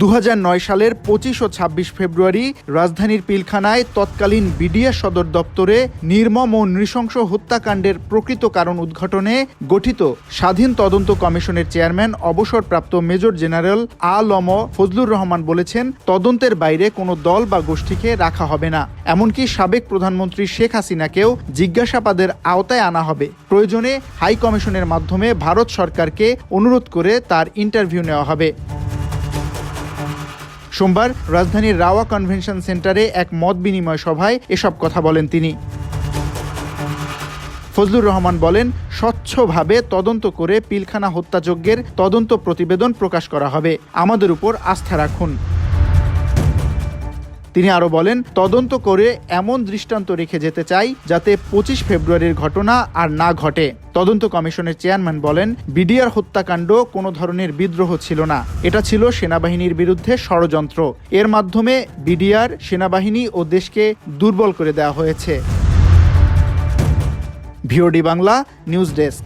দু হাজার নয় সালের পঁচিশ ও ছাব্বিশ ফেব্রুয়ারি রাজধানীর পিলখানায় তৎকালীন বিডিআর সদর দপ্তরে নির্মম ও নৃশংস হত্যাকাণ্ডের প্রকৃত কারণ উদ্ঘাটনে গঠিত স্বাধীন তদন্ত কমিশনের চেয়ারম্যান, অবসরপ্রাপ্ত মেজর জেনারেল আলম ফজলুর রহমান বলেছেন, তদন্তের বাইরে কোনো দল বা গোষ্ঠীকে রাখা হবে না। এমনকি সাবেক প্রধানমন্ত্রী শেখ হাসিনাকেও জিজ্ঞাসাবাদের আওতায় আনা হবে। প্রয়োজনে হাই কমিশনের মাধ্যমে ভারত সরকারকে অনুরোধ করে তার ইন্টারভিউ নেওয়া হবে। সোমবার রাজধানীর রাওয়া কনভেনশন সেন্টারে এক মত বিনিময় সভায় এসব কথা বলেন তিনি। ফজলুর রহমান বলেন, স্বচ্ছভাবে তদন্ত করে পিলখানা হত্যাযজ্ঞের তদন্ত প্রতিবেদন প্রকাশ করা হবে। আমাদের উপর আস্থা রাখুন। তিনি আরও বলেন, তদন্ত করে এমন দৃষ্টান্ত রেখে যেতে চাই যাতে পঁচিশ ফেব্রুয়ারির ঘটনা আর না ঘটে। তদন্ত কমিশনের চেয়ারম্যান বলেন, বিডিআর হত্যাকাণ্ড কোনো ধরনের বিদ্রোহ ছিল না। এটা ছিল সেনাবাহিনীর বিরুদ্ধে ষড়যন্ত্র। এর মাধ্যমে বিডিআর, সেনাবাহিনী ও দেশকে দুর্বল করে দেওয়া হয়েছে। VOD Bangla, news desk.